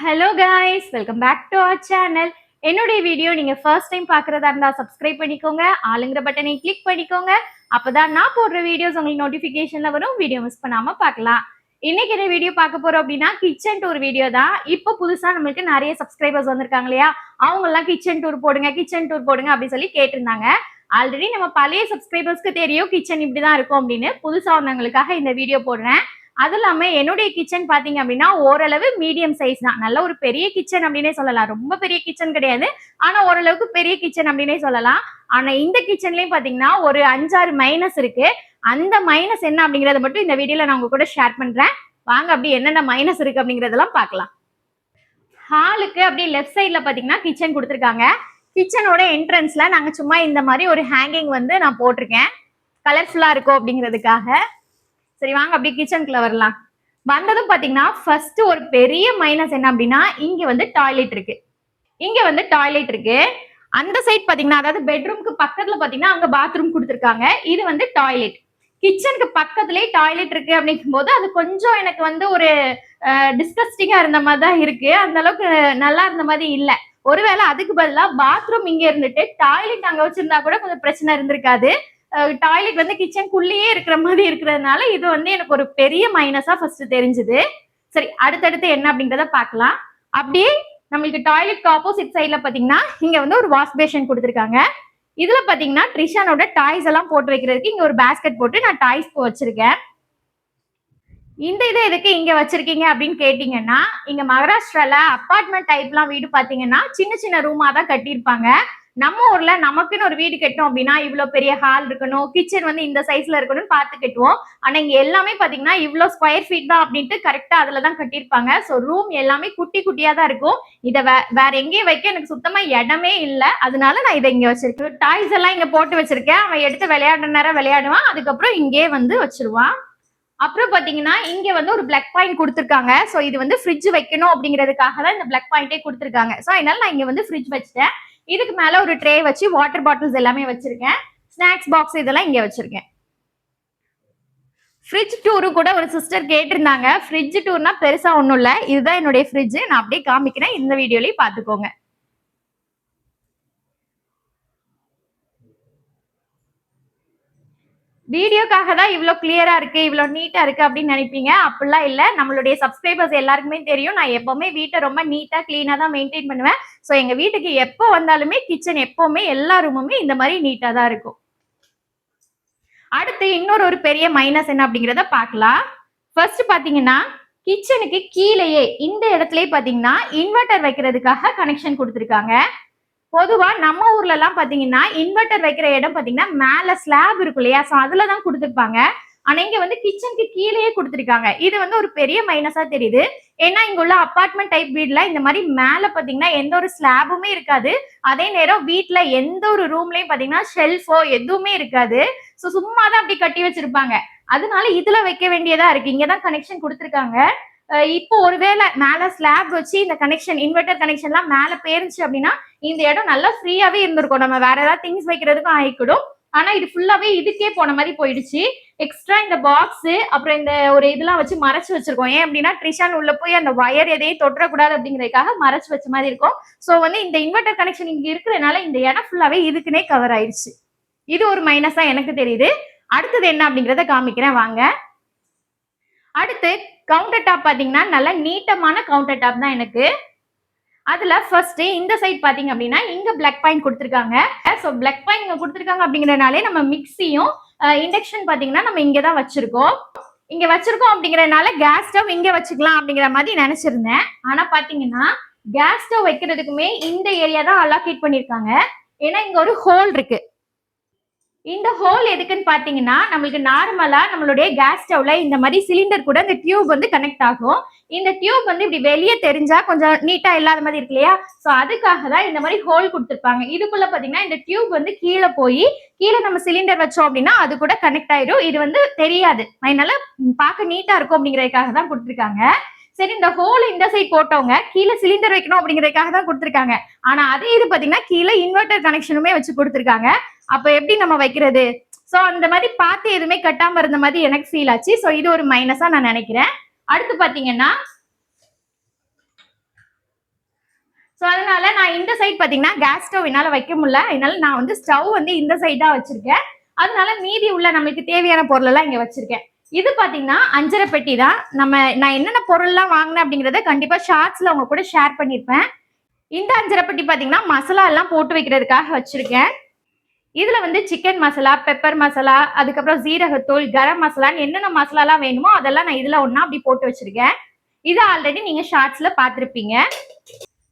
Hello guys welcome back to our channel என்னுடைய video நீங்க first time பாக்குறதா இருந்தா சப்ஸ்கிரைப் பண்ணிக்கோங்க. ஆளுங்கிற பட்டனை கிளிக் பண்ணிக்கோங்க. அப்பதான் நான் போடுற வீடியோஸ் உங்களுக்கு நோட்டிபிகேஷன்ல வரும். வீடியோ மிஸ் பண்ணாம பார்க்கலாம். இன்னைக்கு என்ன வீடியோ பார்க்க போறோம் அப்படின்னா கிச்சன் டூர் வீடியோ தான். இப்போ புதுசா நம்மளுக்கு நிறைய சப்ஸ்கிரைபர்ஸ் வந்திருக்காங்க இல்லையா? அவங்க எல்லாம் கிச்சன் டூர் போடுங்க கிச்சன் டூர் போடுங்க அப்படின்னு சொல்லி கேட்டிருந்தாங்க. ஆல்ரெடி நம்ம பழைய சப்ஸ்கிரைபர்ஸ்க்கு தெரியும் கிச்சன் இப்படிதான் இருக்கும் அப்படின்னு. புதுசா வந்தவங்களுக்காக இந்த வீடியோ போடுறேன். அது இல்லாம என்னுடைய கிச்சன் பாத்தீங்க அப்படின்னா ஓரளவு மீடியம் சைஸ் தான். நல்ல ஒரு பெரிய கிச்சன் அப்படின்னே சொல்லலாம். ரொம்ப பெரிய கிச்சன் கிடையாது. ஆனா ஓரளவுக்கு பெரிய கிச்சன் அப்படின்னே சொல்லலாம். ஆனா இந்த கிச்சன்லயும் பாத்தீங்கன்னா ஒரு அஞ்சாறு மைனஸ் இருக்கு. அந்த மைனஸ் என்ன அப்படிங்கறத மட்டும் இந்த வீடியோல நான் உங்க கூட ஷேர் பண்றேன். வாங்க அப்படி என்னென்ன மைனஸ் இருக்கு அப்படிங்கறதெல்லாம் பார்க்கலாம். ஹாலுக்கு அப்படியே லெஃப்ட் சைட்ல பாத்தீங்கன்னா கிச்சன் கொடுத்துருக்காங்க. கிச்சனோட என்ட்ரன்ஸ்ல நாங்க சும்மா இந்த மாதிரி ஒரு ஹேங்கிங் வந்து நான் போட்டிருக்கேன். கலர்ஃபுல்லா இருக்கும் அப்படிங்கிறதுக்காக. சரி வாங்க அப்படியே கிச்சனுக்குள்ள வரலாம். வந்ததும் பாத்தீங்கன்னா ஃபர்ஸ்ட் ஒரு பெரிய மைனஸ் என்ன அப்படின்னா இங்க வந்து டாய்லெட் இருக்கு. இங்க வந்து டாய்லெட் இருக்கு. அந்த சைட் பாத்தீங்கன்னா அதாவது பெட்ரூம்க்கு பக்கத்துல பாத்தீங்கன்னா அங்க பாத்ரூம் கொடுத்துருக்காங்க. இது வந்து டாய்லெட் கிச்சனுக்கு பக்கத்துலயே டாய்லெட் இருக்கு அப்படிங்கும் போது அது கொஞ்சம் எனக்கு வந்து ஒரு டிஸ்கஸ்டிங்கா இருந்த மாதிரி தான் இருக்கு. அந்த அளவுக்கு நல்லா இருந்த மாதிரி இல்ல. ஒருவேளை அதுக்கு பதிலாக பாத்ரூம் இங்க இருந்துட்டு டாய்லெட் அங்க வச்சிருந்தா கூட கொஞ்சம் பிரச்சனை இருந்திருக்காது. டாய்லெட் வந்து கிச்சனுக்குள்ளேயே இருக்கிற மாதிரி இருக்கிறதுனால இது வந்து எனக்கு ஒரு பெரிய மைனஸா ஃபர்ஸ்ட் தெரிஞ்சுது. சரி அடுத்தடுத்து என்ன அப்படின்றத பார்க்கலாம். அப்படியே நம்மளுக்கு டாய்லெட் ஆப்போசிட் சைட்ல பாத்தீங்கன்னா இங்க வந்து ஒரு வாஷ் பேஷன் கொடுத்துருக்காங்க. இதுல பாத்தீங்கன்னா ட்ரிஷானோட டாய்ஸ் எல்லாம் போட்டு வைக்கிறதுக்கு இங்க ஒரு பேஸ்கெட் போட்டு நான் டாய்ஸ் வச்சிருக்கேன். இந்த இது எதுக்கு இங்க வச்சிருக்கீங்க அப்படின்னு கேட்டீங்கன்னா இங்க மகாராஷ்டிரால அப்பார்ட்மெண்ட் டைப்லாம் வீடு பாத்தீங்கன்னா சின்ன சின்ன ரூமா தான் கட்டியிருப்பாங்க. நம்ம ஊர்ல நமக்குன்னு ஒரு வீடு கட்டோம் அப்படின்னா இவ்வளவு பெரிய ஹால் இருக்கணும் கிச்சன் வந்து இந்த சைஸ்ல இருக்கணும்னு பார்த்து கட்டுவோம். ஆனா இங்க எல்லாமே பாத்தீங்கன்னா இவ்வளவு ஸ்கொயர் ஃபீட் தான் அப்படின்ட்டு கரெக்டா அதுல தான் கட்டியிருப்பாங்க. ஸோ ரூம் எல்லாமே குட்டி குட்டியா தான் இருக்கும். இதை வே வேற எங்கேயும் வைக்க எனக்கு சுத்தமா இடமே இல்லை. அதனால நான் இதை இங்க வச்சிருக்கேன். டாய்ஸ் எல்லாம் இங்க போட்டு வச்சிருக்கேன். அவன் எடுத்து விளையாடுற நேரம் விளையாடுவான். அதுக்கப்புறம் இங்கே வந்து வச்சிருவான். அப்புறம் பாத்தீங்கன்னா இங்க வந்து ஒரு பிளக் பாயிண்ட் கொடுத்துருக்காங்க. ஸோ இது வந்து ஃப்ரிட்ஜ் வைக்கணும் அப்படிங்கிறதுக்காக தான் இந்த பிளக் பாயிண்டே கொடுத்துருக்காங்க. ஸோ அதனால நான் இங்க வந்து ஃப்ரிட்ஜ் வச்சுட்டேன். இதுக்கு மேல ஒரு ட்ரே வச்சு வாட்டர் பாட்டில்ஸ் எல்லாமே வச்சிருக்கேன். ஸ்நாக்ஸ் பாக்ஸ் இதெல்லாம் இங்க வச்சிருக்கேன். ஃப்ரிட்ஜ் டூரு கூட ஒரு சிஸ்டர் கேட்டிருந்தாங்க. ஃப்ரிட்ஜ் டூர்னா பெருசா ஒன்றும் இல்லை. இதுதான் என்னுடைய ஃப்ரிட்ஜ் நான் அப்படியே காமிக்கிறேன். இந்த வீடியோலயும் பார்த்துக்கோங்க. வீடியோக்காக தான் இவ்வளோ கிளியரா இருக்கு இவ்வளோ நீட்டா இருக்கு அப்படின்னு நினைப்பீங்க. அப்படிலாம் இல்லை. நம்மளுடைய சப்ஸ்கிரைபர்ஸ் எல்லாருக்குமே தெரியும். நான் எப்பவுமே வீட்டை ரொம்ப நீட்டா கிளீனா தான் மெயின்டைன் பண்ணுவேன். ஸோ எங்க வீட்டுக்கு எப்போ வந்தாலுமே கிச்சன் எப்பவுமே எல்லா ரூமுமே இந்த மாதிரி நீட்டா தான் இருக்கும். அடுத்து இன்னொரு ஒரு பெரிய மைனஸ் என்ன அப்படிங்கிறத பார்க்கலாம். ஃபர்ஸ்ட் பாத்தீங்கன்னா கிச்சனுக்கு கீழேயே இந்த இடத்துலயே பாத்தீங்கன்னா இன்வெர்டர் வைக்கிறதுக்காக கனெக்ஷன் கொடுத்துருக்காங்க. பொதுவா நம்ம ஊர்ல எல்லாம் பாத்தீங்கன்னா இன்வெர்டர் வைக்கிற இடம் பாத்தீங்கன்னா மேல ஸ்லாப் இருக்கும் இல்லையா? ஸோ அதுலதான் கொடுத்துருப்பாங்க. ஆனா இங்க வந்து கிச்சனுக்கு கீழேயே கொடுத்துருக்காங்க. இது வந்து ஒரு பெரிய மைனஸா தெரியுது. ஏன்னா இங்க உள்ள அபார்ட்மெண்ட் டைப் வீட்ல இந்த மாதிரி மேல பாத்தீங்கன்னா எந்த ஒரு ஸ்லாபுமே இருக்காது. அதே நேரம் வீட்டுல எந்த ஒரு ரூம்லயும் பாத்தீங்கன்னா ஷெல்ஃபோ எதுவுமே இருக்காது. ஸோ சும்மா தான் அப்படி கட்டி வச்சிருப்பாங்க. அதனால இதுல வைக்க வேண்டியதா இருக்கு. இங்கதான் கனெக்ஷன் கொடுத்துருக்காங்க. இப்போ ஒருவேளை மேல ஸ்லாப் வச்சு இந்த கனெக்ஷன் இன்வெர்டர் கனெக்ஷன்லாம் மேல பேருந்துச்சு அப்படின்னா இந்த இடம் நல்லா ஃப்ரீயாவே இருந்திருக்கும். நம்ம வேற ஏதாவது திங்ஸ் வைக்கிறதுக்கும் ஆயிக்கிடும். ஆனா இது ஃபுல்லாவே இதுக்கே போன மாதிரி போயிடுச்சு. எக்ஸ்ட்ரா இந்த பாக்ஸ் அப்புறம் இந்த ஒரு இதெல்லாம் வச்சு மறைச்சு வச்சிருக்கோம். ஏன் அப்படின்னா ட்ரிஷான் உள்ள போய் அந்த ஒயர் எதையும் தொட்டக்கூடாது அப்படிங்கறதுக்காக மறைச்சு வச்ச மாதிரி இருக்கும். ஸோ வந்து இந்த இன்வெர்டர் கனெக்ஷன் இங்க இருக்கிறதுனால இந்த இடம் ஃபுல்லாவே இதுக்குன்னே கவர் ஆயிடுச்சு. இது ஒரு மைனஸா எனக்கு தெரியுது. அடுத்தது என்ன அப்படிங்கறத காமிக்கிறேன். வாங்க. அடுத்து கவுண்டர் டாப் பாத்தீங்கன்னா நல்ல நீட்டமான கவுண்டர் டாப் தான் எனக்கு. அதுல ஃபர்ஸ்ட் இந்த சைட் பாத்தீங்க அப்படின்னா இங்க பிளாக் பாயிண்ட் கொடுத்துருக்காங்க. ஸோ பிளாக் பாயிண்ட் இங்க கொடுத்துருக்காங்க அப்படிங்கறதுனாலே நம்ம மிக்சியும் இண்டக்ஷன் பாத்தீங்கன்னா நம்ம இங்க தான் வச்சிருக்கோம். இங்க வச்சிருக்கோம் அப்படிங்கறதுனால கேஸ் ஸ்டவ் இங்க வச்சுக்கலாம் அப்படிங்கிற மாதிரி நினைச்சிருந்தேன். ஆனா பாத்தீங்கன்னா கேஸ் ஸ்டவ் வைக்கிறதுக்குமே இந்த ஏரியா தான் அலாக்கேட் பண்ணிருக்காங்க. ஏன்னா இங்க ஒரு ஹோல் இருக்கு. இந்த ஹோல் எதுக்குன்னு பாத்தீங்கன்னா நம்மளுக்கு நார்மலா நம்மளுடைய கேஸ் ஸ்டவ்ல இந்த மாதிரி சிலிண்டர் கூட இந்த டியூப் வந்து கனெக்ட் ஆகும். இந்த டியூப் வந்து இப்படி வெளியே தெரிஞ்சா கொஞ்சம் நீட்டா இல்லாத மாதிரி இருக்கு இல்லையா? சோ அதுக்காக தான் இந்த மாதிரி ஹோல் கொடுத்துருப்பாங்க. இதுக்குள்ள பாத்தீங்கன்னா இந்த டியூப் வந்து கீழே போய் கீழே நம்ம சிலிண்டர் வச்சோம் அப்படின்னா அது கூட கனெக்ட் ஆயிடும். இது வந்து தெரியாது. அதனால பார்க்க நீட்டா இருக்கும் அப்படிங்கறதுக்காக தான் கொடுத்துருக்காங்க. சரி இந்த ஹோல் இந்த சைட் போட்டவங்க கீழே சிலிண்டர் வைக்கணும் அப்படிங்கறதுக்காக தான் கொடுத்துருக்காங்க. ஆனா அதே இது பாத்தீங்கன்னா கீழே இன்வெர்டர் கனெக்ஷனுமே வச்சு கொடுத்துருக்காங்க. அப்ப எப்படி நம்ம வைக்கிறது? சோ அந்த மாதிரி பார்த்து எதுவுமே கட்டாம இருந்த மாதிரி எனக்கு ஃபீல் ஆச்சு. சோ இது ஒரு மைனஸா நான் நினைக்கிறேன். அடுத்து பாத்தீங்கன்னா ஸோ அதனால நான் இந்த சைட் பார்த்தீங்கன்னா கேஸ் ஸ்டவ் என்னால் வைக்க முடியல. அதனால நான் வந்து ஸ்டவ் வந்து இந்த சைட் தான் வச்சிருக்கேன். அதனால மீதி உள்ள நம்மளுக்கு தேவையான பொருளெல்லாம் இங்கே வச்சிருக்கேன். இது பார்த்தீங்கன்னா அஞ்சரை பெட்டி தான். நம்ம நான் என்னென்ன பொருள்லாம் வாங்கினேன் அப்படிங்கிறத கண்டிப்பாக ஷார்ட்ஸில் உங்க கூட ஷேர் பண்ணியிருப்பேன் இந்த அஞ்சரை பெட்டி பார்த்தீங்கன்னா மசாலா எல்லாம் போட்டு வைக்கிறதுக்காக வச்சிருக்கேன். இதுல வந்து சிக்கன் மசாலா பெப்பர் மசாலா அதுக்கப்புறம் ஜீரகத்தூள் கரம் மசாலான்னு என்னென்ன மசாலாலாம் வேணுமோ அதெல்லாம் நான் இதுல ஒன்றா அப்படி போட்டு வச்சிருக்கேன். இது ஆல்ரெடி நீங்க ஷார்ட்ஸ்ல பார்த்துருப்பீங்க.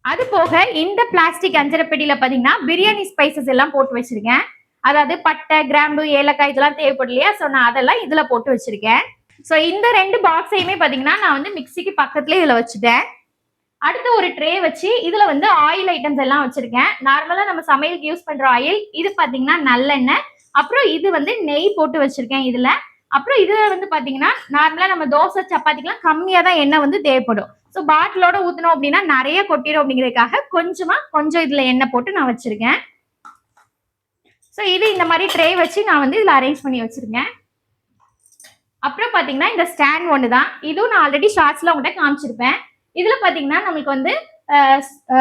அது போக இந்த பிளாஸ்டிக் அஞ்சரை பெட்டியில பாத்தீங்கன்னா பிரியாணி ஸ்பைசஸ் எல்லாம் போட்டு வச்சிருக்கேன். அதாவது பட்டை கிராம்பு ஏலக்காய் இதெல்லாம் தேவைப்படும் இல்லையா? ஸோ நான் அதெல்லாம் இதில் போட்டு வச்சுருக்கேன். ஸோ இந்த ரெண்டு பாக்ஸையுமே பார்த்தீங்கன்னா நான் வந்து மிக்சிக்கு பக்கத்துலேயே இதில் வச்சுட்டேன். அடுத்து ஒரு ட்ரே வச்சு இதில் வந்து ஆயில் ஐட்டம்ஸ் எல்லாம் வச்சுருக்கேன். நார்மலாக நம்ம சமையலுக்கு யூஸ் பண்ணுற ஆயில் இது பார்த்தீங்கன்னா நல்லெண்ணெய். அப்புறம் இது வந்து நெய் போட்டு வச்சுருக்கேன் இதில். அப்புறம் இதில் வந்து பார்த்தீங்கன்னா நார்மலாக நம்ம தோசை சப்பாத்திக்கெலாம் கம்மியாக தான் எண்ணெய் வந்து தேவைப்படும். ஸோ பாட்டிலோட ஊற்றினோம் அப்படின்னா நிறைய கொட்டிடும் அப்படிங்கிறதுக்காக கொஞ்சமாக கொஞ்சம் இதில் எண்ணெய் போட்டு நான் வச்சுருக்கேன். ஸோ இது இந்த மாதிரி ட்ரே வச்சு நான் வந்து இதில் அரேஞ்ச் பண்ணி வச்சுருக்கேன். அப்புறம் பார்த்தீங்கன்னா இந்த ஸ்டாண்ட் ஒன்று தான் இதுவும் நான் ஆல்ரெடி ஷார்ட்ஸில் உங்கள்கிட்ட காமிச்சிருப்பேன். இதில் பார்த்தீங்கன்னா நம்மளுக்கு வந்து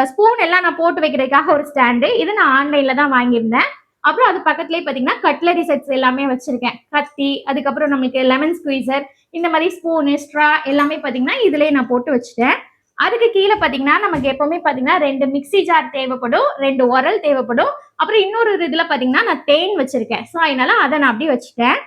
ஸ்பூன் எல்லாம் நான் போட்டு வைக்கிறதுக்காக ஒரு ஸ்டாண்டு இது நான் ஆன்லைனில் தான் வாங்கியிருந்தேன். அப்புறம் அது பக்கத்துலேயே பார்த்தீங்கன்னா கட்லரி செட்ஸ் எல்லாமே வச்சுருக்கேன். கத்தி அதுக்கப்புறம் நம்மளுக்கு லெமன் ஸ்குவீசர் இந்த மாதிரி ஸ்பூனு ஸ்ட்ரா எல்லாமே பார்த்தீங்கன்னா இதிலே நான் போட்டு வச்சுட்டேன். அதுக்கு கீழே பார்த்தீங்கன்னா நமக்கு எப்பவுமே பார்த்தீங்கன்னா ரெண்டு மிக்ஸி ஜார் தேவைப்படும் ரெண்டு உரல் தேவைப்படும். அப்புறம் இன்னொரு இதில் பார்த்தீங்கன்னா நான் தேன் வச்சிருக்கேன். ஸோ அதனால அதை நான் அப்படியே வச்சுட்டேன்.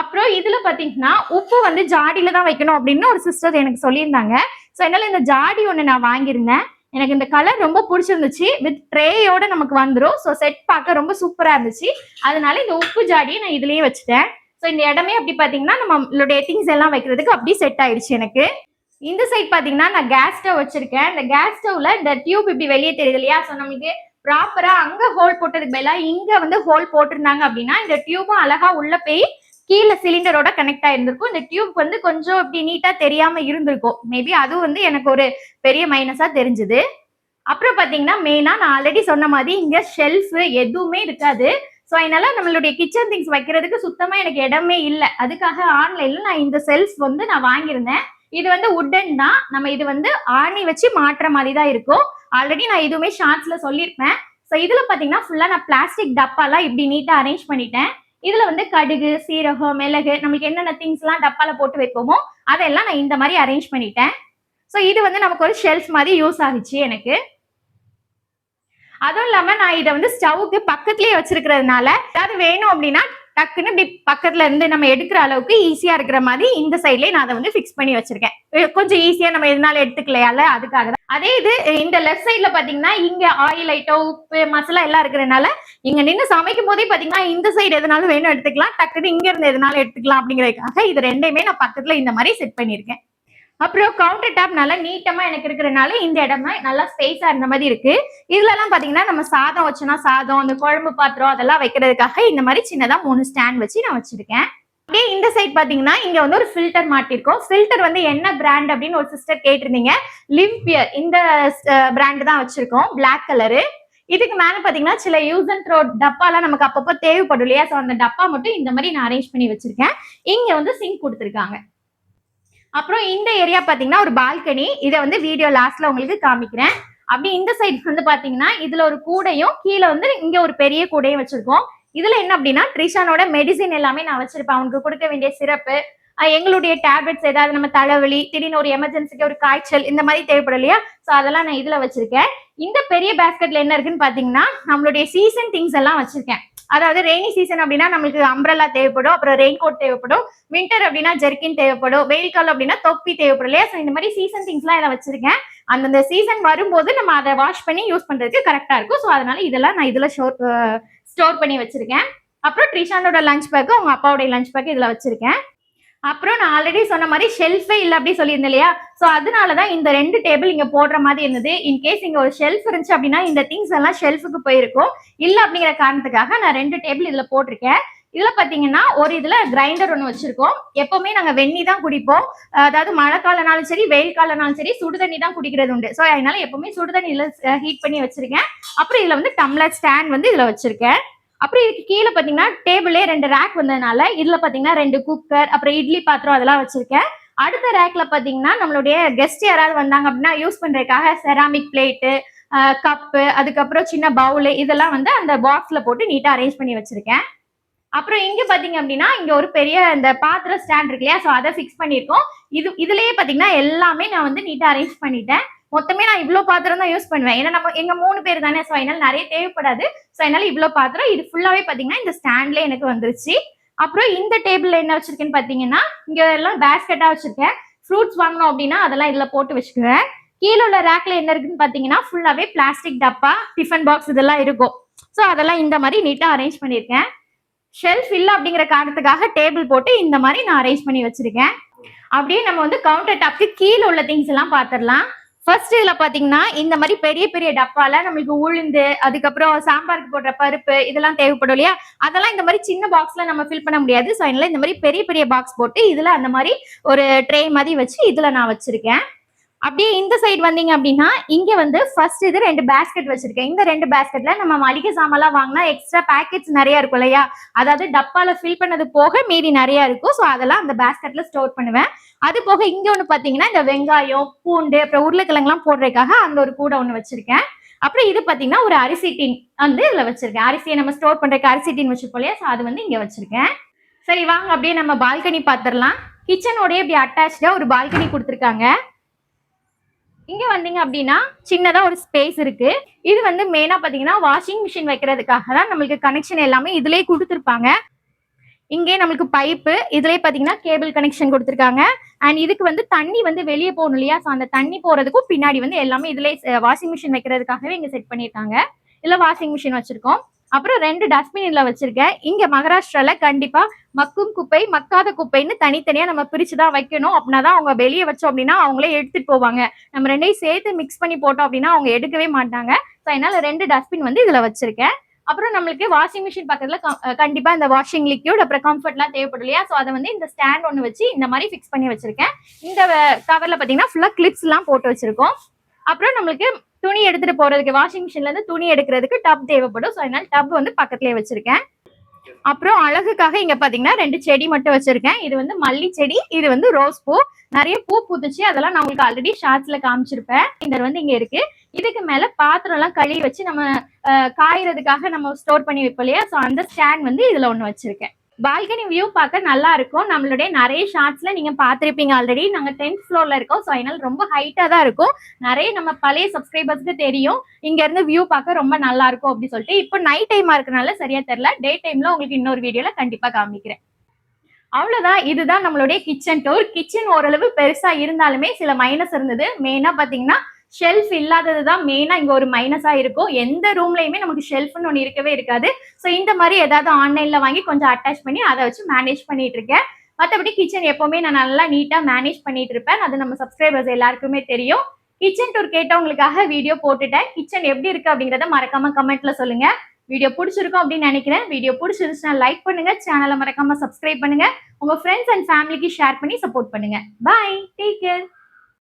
அப்புறம் இதுல பாத்தீங்கன்னா உப்பு வந்து ஜாடியில தான் வைக்கணும் அப்படின்னு ஒரு சிஸ்டர் எனக்கு சொல்லியிருந்தாங்க. ஸோ அதனால இந்த ஜாடி ஒன்று நான் வாங்கியிருந்தேன். எனக்கு இந்த கலர் ரொம்ப பிடிச்சிருந்துச்சு. வித் ட்ரேயோட நமக்கு வந்துடும் ஸோ செட் பார்க்க ரொம்ப சூப்பரா இருந்துச்சு. அதனால இந்த உப்பு ஜாடியை நான் இதுலயே வச்சுட்டேன். ஸோ இந்த இடமே அப்படி பாத்தீங்கன்னா நம்மளுடைய திங்ஸ் எல்லாம் வைக்கிறதுக்கு அப்படியே செட் ஆயிடுச்சு எனக்கு. இந்த சைட் பாத்தீங்கன்னா நான் கேஸ் ஸ்டவ் வச்சிருக்கேன். இந்த கேஸ் ஸ்டவ்ல இந்த டியூப் இப்படி வெளியே தெரியுது இல்லையா? ஸோ நமக்கு ப்ராப்பரா அங்க ஹோல் போட்டதுக்கு பதிலாக இங்க வந்து ஹோல் போட்டிருந்தாங்க அப்படின்னா இந்த டியூபும் அழகா உள்ள போய் கீழே சிலிண்டரோட கனெக்ட் ஆயிருந்திருக்கும். இந்த டியூப் வந்து கொஞ்சம் இப்படி நீட்டா தெரியாம இருந்திருக்கும். மேபி அது வந்து எனக்கு ஒரு பெரிய மைனஸா தெரிஞ்சுது. அப்புறம் பாத்தீங்கன்னா மெயினா நான் ஆல்ரெடி சொன்ன மாதிரி இங்க ஷெல்ஃப் எதுவுமே இருக்காது. ஸோ அதனால நம்மளுடைய கிச்சன் திங்ஸ் வைக்கிறதுக்கு சுத்தமா எனக்கு இடமே இல்லை. அதுக்காக ஆன்லைன்ல நான் இந்த செல்ஃப் வந்து நான் வாங்கியிருந்தேன். இது வந்து உட்டன் தான். நம்ம இது வந்து ஆணி வச்சு மாட்டுற மாதிரி தான் இருக்கும். ஆல்ரெடி நான் இதுவுமே ஷார்ட்ஸ்ல சொல்லியிருப்பேன். ஸோ இதுல பாத்தீங்கன்னா ஃபுல்லா நான் பிளாஸ்டிக் டப்பாலாம் இப்படி நீட்டா அரேஞ்ச் பண்ணிட்டேன். இதுல வந்து கடுகு சீரகம் மிளகு நம்மளுக்கு என்னென்ன திங்ஸ் எல்லாம் டப்பால போட்டு வைப்போமோ அதெல்லாம் நான் இந்த மாதிரி அரேஞ்ச் பண்ணிட்டேன். ஸோ இது வந்து நமக்கு ஒரு ஷெல்ஃப் மாதிரி யூஸ் ஆகுச்சு எனக்கு. அதுவும் இல்லாம நான் இதை வந்து ஸ்டவ்வுக்கு பக்கத்துலயே வச்சிருக்கிறதுனால ஏதாவது வேணும் அப்படின்னா டக்குன்னு இப்படி பக்கத்துல இருந்து நம்ம எடுக்கிற அளவுக்கு ஈஸியா இருக்கிற மாதிரி இந்த சைட்லயே நான் அதை வந்து ஃபிக்ஸ் பண்ணி வச்சிருக்கேன். கொஞ்சம் ஈஸியா நம்ம எதனால எடுத்துக்கலையால அதுக்காக தான். அதே இது இந்த லெஃப்ட் சைட்ல பாத்தீங்கன்னா இங்க ஆயில் ஐட்டம் உப்பு மசாலா எல்லாம் இருக்கிறனால இங்க நின்று சமைக்கும் போதே பாத்தீங்கன்னா இந்த சைடு எதனாலும் வேணும் எடுத்துக்கலாம். டக்குன்னு இங்க இருந்து எதனாலும் எடுத்துக்கலாம் அப்படிங்கறதுக்காக இது ரெண்டையுமே நான் பக்கத்துல இந்த மாதிரி செட் பண்ணியிருக்கேன். அப்புறம் கவுண்டர் டாப் நல்லா நீட்டமா எனக்கு இருக்கிறனால இந்த இடமா நல்லா ஸ்பேஸா இருந்த மாதிரி இருக்கு. இதுல எல்லாம் பாத்தீங்கன்னா நம்ம சாதம் வச்சோம்னா சாதம் அந்த குழம்பு பாத்திரம் அதெல்லாம் வைக்கிறதுக்காக இந்த மாதிரி சின்னதா மூணு ஸ்டாண்ட் வச்சு நான் வச்சிருக்கேன். அப்படியே இந்த சைட் பாத்தீங்கன்னா இங்க வந்து ஒரு ஃபில்டர் மாட்டிருக்கோம். ஃபில்டர் வந்து என்ன பிராண்ட் அப்படின்னு ஒரு சிஸ்டர் கேட்டிருந்தீங்க. லிம்பியர் இந்த பிராண்ட் தான் வச்சிருக்கோம். பிளாக் கலரு இதுக்கு மேல பாத்தீங்கன்னா சில யூஸ் அண்ட் த்ரோ டப்பாலாம் நமக்கு அப்பப்போ தேவைப்படும் இல்லையா? ஸோ அந்த டப்பா மட்டும் இந்த மாதிரி நான் அரேஞ்ச் பண்ணி வச்சிருக்கேன். இங்க வந்து சிங்க் கொடுத்துருக்காங்க. அப்புறம் இந்த ஏரியா பாத்தீங்கன்னா ஒரு பால்கனி இதை வந்து வீடியோ லாஸ்ட்ல உங்களுக்கு காமிக்கிறேன். அப்படி இந்த சைடு வந்து பாத்தீங்கன்னா இதுல ஒரு கூடையும் கீழே வந்து இங்க ஒரு பெரிய கூடையும் வச்சிருக்கோம். இதுல என்ன அப்படின்னா ட்ரிஷானோட மெடிசின் எல்லாமே நான் வச்சிருப்பேன். அவனுக்கு கொடுக்க வேண்டிய சிறப்பு. எங்களுடைய டேப்லெட்ஸ் ஏதாவது நம்ம தலைவலி திடீர்னு ஒரு எமர்ஜென்சிக்கு ஒரு காய்ச்சல் இந்த மாதிரி தேவைப்படும் இல்லையா? ஸோ அதெல்லாம் நான் இதுல வச்சிருக்கேன். இந்த பெரிய பேஸ்கெட்ல என்ன இருக்குன்னு பாத்தீங்கன்னா நம்மளுடைய சீசன் திங்ஸ் எல்லாம் வச்சிருக்கேன். அதாவது ரெய்னி சீசன் அப்படின்னா நம்மளுக்கு அம்ப்ரல்லா தேவைப்படும். அப்புறம் ரெயின் கோட் தேவைப்படும். வின்டர் அப்படின்னா ஜெர்கின் தேவைப்படும். வெயில் காலம் அப்படின்னா தொப்பி தேவைப்படும் இல்லையா? ஸோ இந்த மாதிரி சீசன் திங்ஸ்லாம் இதில் வச்சிருக்கேன். அந்தந்த சீசன் வரும்போது நம்ம அதை வாஷ் பண்ணி யூஸ் பண்றதுக்கு கரெக்டா இருக்கும். ஸோ அதனால இதெல்லாம் நான் இதுல ஸ்டோர் ஸ்டோர் பண்ணி வச்சிருக்கேன். அப்புறம் ட்ரிஷானோட லஞ்ச் பேக்கு அவங்க அப்பாவுடைய லஞ்ச் பேக்கு இதுல வச்சிருக்கேன். அப்புறம் நான் ஆல்ரெடி சொன்ன மாதிரி ஷெல்ஃபே இல்லை அப்படி சொல்லியிருந்தேன் இல்லையா? ஸோ அதனால தான் இந்த ரெண்டு டேபிள் இங்க போடுற மாதிரி இருந்தது. இன்கேஸ் இங்க ஒரு ஷெல்ஃப் இருந்துச்சு அப்படின்னா இந்த திங்ஸ் எல்லாம் ஷெல்ஃபுக்கு போயிருக்கும். இல்ல அப்படிங்கிற காரணத்துக்காக நான் ரெண்டு டேபிள் இதுல போட்டிருக்கேன். இதுல பாத்தீங்கன்னா ஒரு இதுல கிரைண்டர் ஒன்று வச்சிருக்கோம். எப்பவுமே நாங்க வெந்நி தான் குடிப்போம். அதாவது மழை காலனாலும் சரி வெயில் காலனாலும் சரி சுடு தண்ணி தான் குடிக்கிறது உண்டு. ஸோ அதனால எப்பவுமே சுடு தண்ணியில ஹீட் பண்ணி வச்சிருக்கேன். அப்புறம் இதுல வந்து டம்ளர் ஸ்டாண்ட் வந்து இதுல வச்சிருக்கேன். அப்புறம் இதுக்கு கீழே பார்த்தீங்கன்னா டேபிளே ரெண்டு ரேக் வந்ததுனால இதுல பார்த்தீங்கன்னா ரெண்டு குக்கர் அப்புறம் இட்லி பாத்திரம் அதெல்லாம் வச்சிருக்கேன். அடுத்த ரேக்ல பார்த்தீங்கன்னா நம்மளுடைய கெஸ்ட் யாராவது வந்தாங்க அப்படின்னா யூஸ் பண்றதுக்காக செராமிக் பிளேட்டு கப்பு அதுக்கப்புறம் சின்ன பவுலு இதெல்லாம் வந்து அந்த பாக்ஸ்ல போட்டு நீட்டா அரேஞ்ச் பண்ணி வச்சிருக்கேன். அப்புறம் இங்க பாத்தீங்க அப்படின்னா இங்க ஒரு பெரிய இந்த பாத்திர ஸ்டாண்ட் இருக்கு இல்லையா? ஸோ அதை ஃபிக்ஸ் பண்ணியிருக்கோம். இது இதுலயே பாத்தீங்கன்னா எல்லாமே நான் வந்து நீட்டா அரேஞ்ச் பண்ணிட்டேன். மொத்தமே நான் இவ்வளோ பாத்திரம் தான் யூஸ் பண்ணுவேன். ஏன்னா நம்ம எங்க மூணு பேர் தானே ஸோ அதனால நிறைய தேவைப்படாது. ஸோ அதனால இவ்வளோ பாத்திரம். இது ஃபுல்லாவே பாத்தீங்கன்னா இந்த ஸ்டாண்ட்ல எனக்கு வந்துருச்சு. அப்புறம் இந்த டேபிள்ல என்ன வச்சிருக்கேன்னு பாத்தீங்கன்னா இங்க எல்லாம் பேஸ்கெட்டா வச்சிருக்கேன். ஃப்ரூட்ஸ் வாங்கணும் அப்படின்னா அதெல்லாம் இதுல போட்டு வச்சுக்குவேன். கீழே உள்ள ரேக்ல என்ன இருக்குன்னு பாத்தீங்கன்னா ஃபுல்லாவே பிளாஸ்டிக் டப்பா டிஃபன் பாக்ஸ் இதெல்லாம் இருக்கும். ஸோ அதெல்லாம் இந்த மாதிரி நீட்டா அரேஞ்ச் பண்ணியிருக்கேன் ஷெல்ஃப் இல்லை அப்படிங்கிற காரணத்துக்காக டேபிள் போட்டு இந்த மாதிரி நான் அரேஞ்ச் பண்ணி வச்சிருக்கேன். அப்படியே நம்ம வந்து கவுண்டர் டாப்க்கு கீழே உள்ள திங்ஸ் எல்லாம் பார்த்துடலாம் ஃபர்ஸ்ட் இதுல பாத்தீங்கன்னா இந்த மாதிரி பெரிய பெரிய டப்பால நம்மளுக்கு உளுந்து அதுக்கப்புறம் சாம்பாருக்கு போடுற பருப்பு இதெல்லாம் தேவைப்படும் இல்லையா? அதெல்லாம் இந்த மாதிரி சின்ன பாக்ஸ்ல நம்ம ஃபில் பண்ண முடியாது. ஸோ அதனால இந்த மாதிரி பெரிய பெரிய பாக்ஸ் போட்டு இதுல அந்த மாதிரி ஒரு ட்ரே மாதிரி வச்சு இதுல நான் வச்சிருக்கேன். அப்படியே இந்த சைடு வந்தீங்க அப்படின்னா இங்க வந்து ஃபர்ஸ்ட் இது ரெண்டு பேஸ்கெட் வச்சிருக்கேன். இந்த ரெண்டு பேஸ்கெட்ல நம்ம மளிகை சாமான்லாம் வாங்கினா எக்ஸ்ட்ரா பேக்கெட்ஸ் நிறைய இருக்கும் இல்லையா? அதாவது டப்பால ஃபில் பண்ணது போக மீதி நிறைய இருக்கும். ஸோ அதெல்லாம் அந்த பேஸ்கெட்ல ஸ்டோர் பண்ணுவேன். அது போக இங்க ஒன்று பாத்தீங்கன்னா இந்த வெங்காயம் பூண்டு அப்புறம் உருளைக்கிழங்குலாம் போடுறதுக்காக அந்த ஒரு கூடை ஒன்று வச்சிருக்கேன். அப்புறம் இது பாத்தீங்கன்னா ஒரு அரிசி டின் வந்து இதுல வச்சிருக்கேன். அரிசியை நம்ம ஸ்டோர் பண்றதுக்கு அரிசி டின் வச்சிருப்போம் இல்லையா? ஸோ அது வந்து இங்க வச்சிருக்கேன். சரி வாங்க அப்படியே நம்ம பால்கனி பாத்திரலாம். கிச்சனோடய இப்படி அட்டாச்சா ஒரு பால்கனி கொடுத்துருக்காங்க. இங்க வந்தீங்க அப்படின்னா சின்னதா ஒரு ஸ்பேஸ் இருக்கு. இது வந்து மெயினா பாத்தீங்கன்னா வாஷிங் மிஷின் வைக்கிறதுக்காக தான் நம்மளுக்கு கனெக்ஷன் எல்லாமே இதுலயே கொடுத்துருப்பாங்க. இங்கே நம்மளுக்கு பைப்பு இதுலயே பாத்தீங்கன்னா கேபிள் கனெக்ஷன் கொடுத்துருக்காங்க. அண்ட் இதுக்கு வந்து தண்ணி வந்து வெளியே போகணும் இல்லையா? ஸோ அந்த தண்ணி போறதுக்கும் பின்னாடி வந்து எல்லாமே இதுலயே வாஷிங் மிஷின் வைக்கிறதுக்காகவே இங்க செட் பண்ணியிருக்காங்க. இதுல வாஷிங் மிஷின் வச்சிருக்கோம். அப்புறம் ரெண்டு டஸ்ட்பின்ல வச்சிருக்கேன். இங்க மகாராஷ்டிரால கண்டிப்பா மக்கும் குப்பை மக்காத குப்பைன்னு தனித்தனியா நம்ம பிரிச்சுதான் வைக்கணும். அப்படின்னா தான் அவங்க வெளியே வச்சோம் அப்படின்னா அவங்களே எடுத்துட்டு போவாங்க. நம்ம ரெண்டையும் சேர்த்து மிக்ஸ் பண்ணி போட்டோம் அப்படின்னா அவங்க எடுக்கவே மாட்டாங்க. ஸோ அதனால ரெண்டு டஸ்ட்பின் வந்து இதுல வச்சிருக்கேன். அப்புறம் நம்மளுக்கு வாஷிங் மிஷின் பக்கத்துல கண்டிப்பா இந்த வாஷிங் லிக்யூட் அப்புறம் கம்ஃபர்ட்லாம் தேவைப்படும் இல்லையா? ஸோ அதை வந்து இந்த ஸ்டாண்ட் ஒன்று வச்சு இந்த மாதிரி ஃபிக்ஸ் பண்ணி வச்சிருக்கேன். இந்த கவர்ல பாத்தீங்கன்னா ஃபுல்லா கிளிப்ஸ் எல்லாம் போட்டு வச்சிருக்கோம். அப்புறம் நம்மளுக்கு துணி எடுத்துட்டு போறதுக்கு வாஷிங் மிஷின்ல இருந்து துணி எடுக்கிறதுக்கு டப் தேவைப்படும். ஸோ அதனால டப் வந்து பக்கத்துலயே வச்சிருக்கேன். அப்புறம் அழகுக்காக இங்க பாத்தீங்கன்னா ரெண்டு செடி மட்டும் வச்சிருக்கேன். இது வந்து மல்லி செடி இது வந்து ரோஸ் பூ. நிறைய பூ பூத்துச்சு. அதெல்லாம் நான் உங்களுக்கு ஆல்ரெடி ஷார்ட்ஸ்ல காமிச்சிருப்பேன். இந்த வந்து இங்க இருக்கு. இதுக்கு மேல பாத்திரம் எல்லாம் கழுவி வச்சு நம்ம காயறதுக்காக நம்ம ஸ்டோர் பண்ணி வைப்போம் இல்லையா? ஸோ அந்த ஸ்டாண்ட் வந்து இதுல ஒண்ணு வச்சிருக்கேன். பால்கனி வியூ பார்க்க நல்லா இருக்கும். நம்மளுடைய நிறைய ஷார்ட்ஸ்ல நீங்க பார்த்துருப்பீங்க ஆல்ரெடி நாங்க டென்த் ஃப்ளோர்ல இருக்கோம். ஸோ அதனால ரொம்ப ஹைட்டா தான் இருக்கும். நிறைய நம்ம பழைய சப்ஸ்கிரைபர்ஸ்க்கு தெரியும். இங்க இருந்து வியூ பார்க்க ரொம்ப நல்லா இருக்கும் அப்படின்னு சொல்லிட்டு. இப்போ நைட் டைமா இருக்கனால சரியா தெரியல. டே டைம்ல உங்களுக்கு இன்னொரு வீடியோல கண்டிப்பா காமிக்கிறேன். அவ்வளவுதான். இதுதான் நம்மளுடைய கிச்சன் டூர் கிச்சன் ஓரளவு பெருசா இருந்தாலுமே சில மைனஸ் இருந்தது. மெயினா பாத்தீங்கன்னா ஷெல்ஃப் இல்லாதது தான் மெயினா இங்க ஒரு மைனஸா இருக்கும். எந்த ரூம்லயுமே நமக்கு ஷெல்ஃப்னு ஒன்று இருக்கவே இருக்காது. ஸோ இந்த மாதிரி ஏதாவது ஆன்லைன்ல வாங்கி கொஞ்சம் அட்டாச் பண்ணி அதை வச்சு மேனேஜ் பண்ணிட்டு இருக்கேன். மற்றபடி கிச்சன் எப்பவுமே நான் நல்லா நீட்டா மேனேஜ் பண்ணிட்டு இருப்பேன். அது நம்ம சப்ஸ்கிரைபர்ஸ் எல்லாருக்குமே தெரியும். கிச்சன் டூர் கேட்டவங்களுக்காக வீடியோ போட்டுட்டேன். கிச்சன் எப்படி இருக்கு அப்படிங்கறத மறக்காம கமெண்ட்ல சொல்லுங்க. வீடியோ பிடிச்சிருக்கும் அப்படின்னு நினைக்கிறேன். வீடியோ பிடிச்சிருந்துச்சுன்னா லைக் பண்ணுங்க. சேனலை மறக்காம சப்ஸ்கிரைப் பண்ணுங்க. உங்க ஃப்ரெண்ட்ஸ் அண்ட் ஃபேமிலிக்கு ஷேர் பண்ணி சப்போர்ட் பண்ணுங்க. Bye take care